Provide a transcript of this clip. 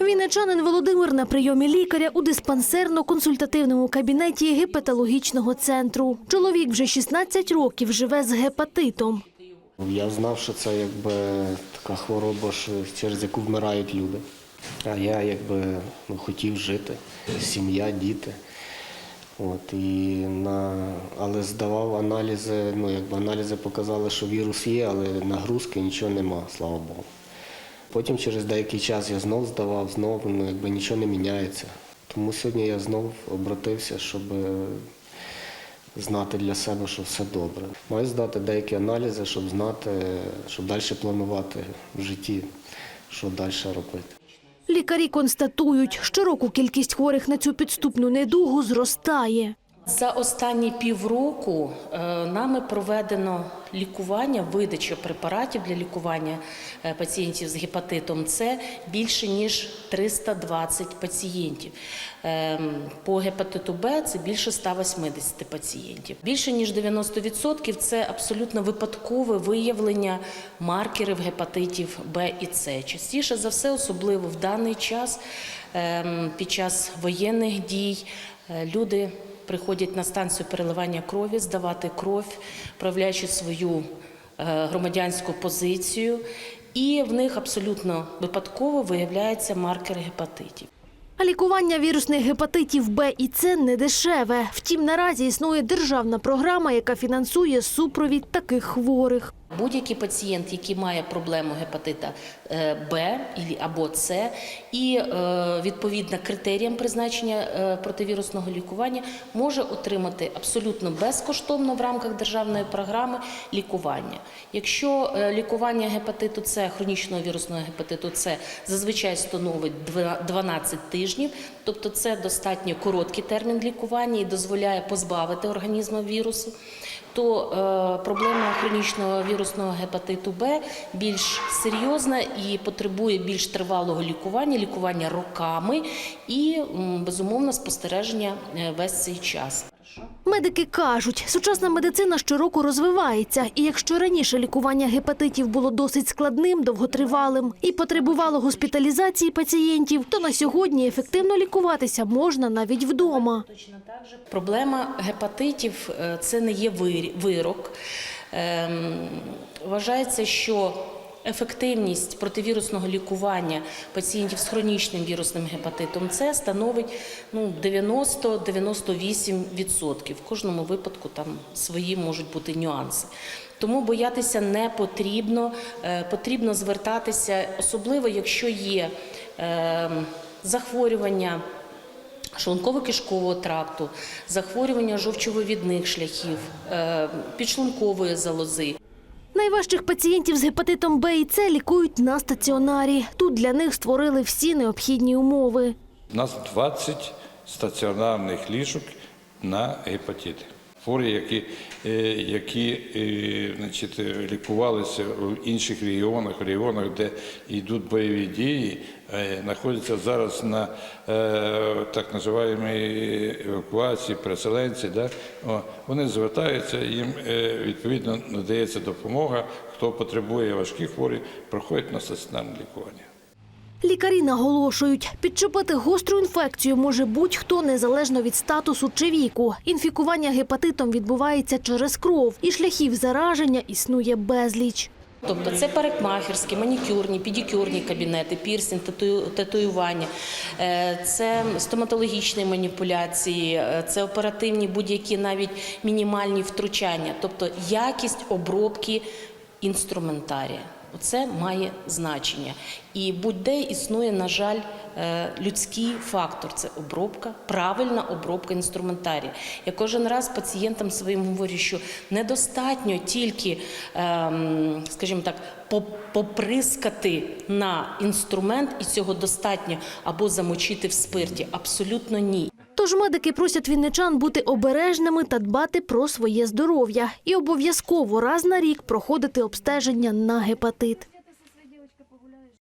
Вінничанин Володимир на прийомі лікаря у диспансерно-консультативному кабінеті гепатологічного центру. Чоловік вже 16 років живе з гепатитом. Я знав, що це якби така хвороба, що через яку вмирають люди. А я якби ну, хотів жити, сім'я, діти. От, і на, але здавав аналізи, ну якби аналізи показали, що вірус є, але нагрузки нічого нема, слава Богу. Потім через деякий час я знов здавав, знов ну, якби нічого не міняється. Тому сьогодні я знов обратився, щоб знати для себе, що все добре. Маю здати деякі аналізи, щоб знати, щоб далі планувати в житті, що далі робити. Лікарі констатують, щороку кількість хворих на цю підступну недугу зростає. За останні півроку е, нами проведено лікування, видача препаратів для лікування е, пацієнтів з гепатитом С більше ніж 320 пацієнтів. Ем, По гепатиту Б це більше 180 пацієнтів. Більше ніж 90% це абсолютно випадкове виявлення маркерів гепатитів Б і С. Частіше за все, особливо в даний час ем, під час воєнних дій, е, люди приходять на станцію переливання крові, здавати кров, проявляючи свою е, громадянську позицію, і в них абсолютно випадково виявляється маркер гепатитів. А лікування вірусних гепатитів Б і С не дешеве. Втім, наразі існує державна програма, яка фінансує супровід таких хворих. Будь-який пацієнт, який має проблему гепатита е, Б або С, і е, відповідно критеріям призначення е, противірусного лікування, може отримати абсолютно безкоштовно в рамках державної програми лікування. Якщо лікування гепатиту С, хронічного вірусного гепатиту С, зазвичай становить 12 тижнів, тобто це достатньо короткий термін лікування і дозволяє позбавити організм вірусу то проблема хронічного вірусного гепатиту Б більш серйозна і потребує більш тривалого лікування, лікування роками і безумовно спостереження е, весь цей час. Медики кажуть, сучасна медицина щороку розвивається, і якщо раніше лікування гепатитів було досить складним, довготривалим і потребувало госпіталізації пацієнтів, то на сьогодні ефективно лікуватися можна навіть вдома. Проблема гепатитів е, це не є вир- вирок. Вважається, що ефективність противірусного лікування пацієнтів з хронічним вірусним гепатитом С становить ну, 90-98%. В кожному випадку там свої можуть бути нюанси. Тому боятися не потрібно. Е, Потрібно звертатися, особливо якщо є ем, захворювання шлунково-кишкового тракту, захворювання жовчовивідних шляхів, е, підшлункової залози. Найважчих пацієнтів з гепатитом Б і С лікують на стаціонарі. Тут для них створили всі необхідні умови. У нас 20 стаціонарних ліжок на гепатити. Хворі, які, е, які е, значить, е, лікувалися в інших регіонах, в регіонах, де йдуть бойові дії, знаходяться зараз на так називаємо евакуації, переселенці. Да? Вони звертаються, їм відповідно надається допомога. Хто потребує важких хворих, проходить на стаціонарне лікування. Лікарі наголошують, підчепити гостру інфекцію може будь-хто незалежно від статусу чи віку. Інфікування гепатитом відбувається через кров, і шляхів зараження існує безліч. Тобто це парикмахерські, манікюрні, педикюрні кабінети, пірсінг, тату- татуювання, е, це стоматологічні маніпуляції, е, це оперативні будь-які навіть мінімальні втручання, тобто якість обробки інструментарія. Оце має значення. І будь-де існує, на жаль, е, людський фактор це обробка, правильна обробка інструментарія. Я кожен раз пацієнтам своїм говорю, що недостатньо тільки, ем, скажімо так, поприскати на інструмент, і цього достатньо, або замочити в спирті. Абсолютно ні. Тож медики просять вінничан бути обережними та дбати про своє здоров'я і обов'язково раз на рік проходити обстеження на гепатит.